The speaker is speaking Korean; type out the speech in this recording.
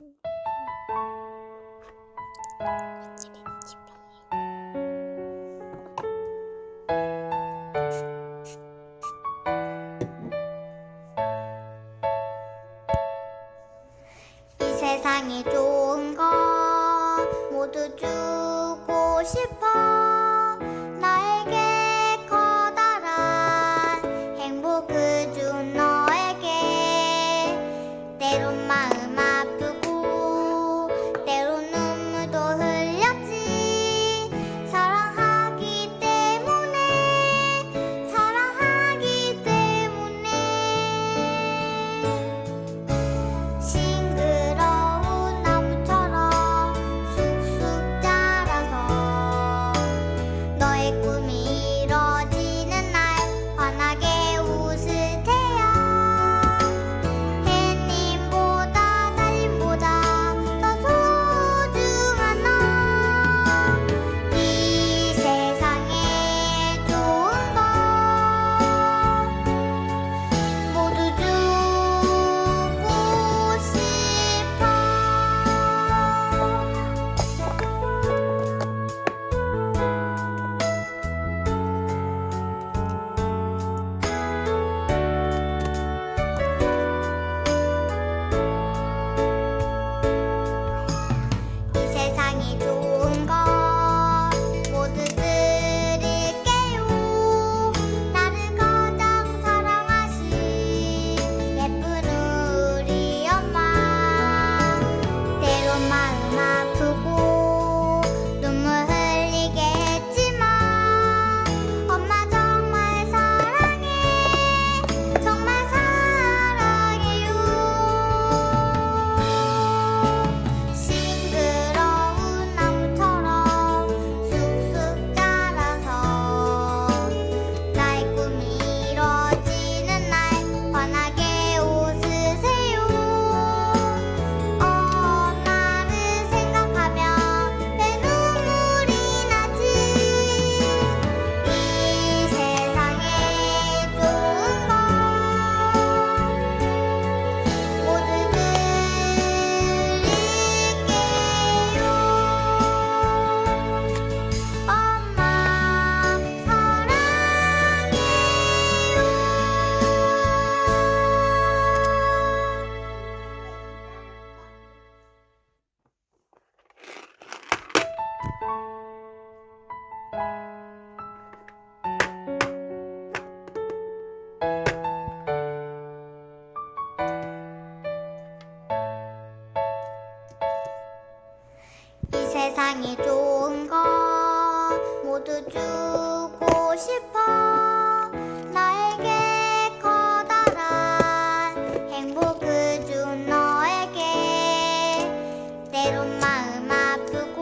이 세상에 좋은 거 모두 주고 싶어. 세상에 좋은 거 모두 주고 싶어. 나에게 커다란 행복을 준 너에게 때론 마음 아프고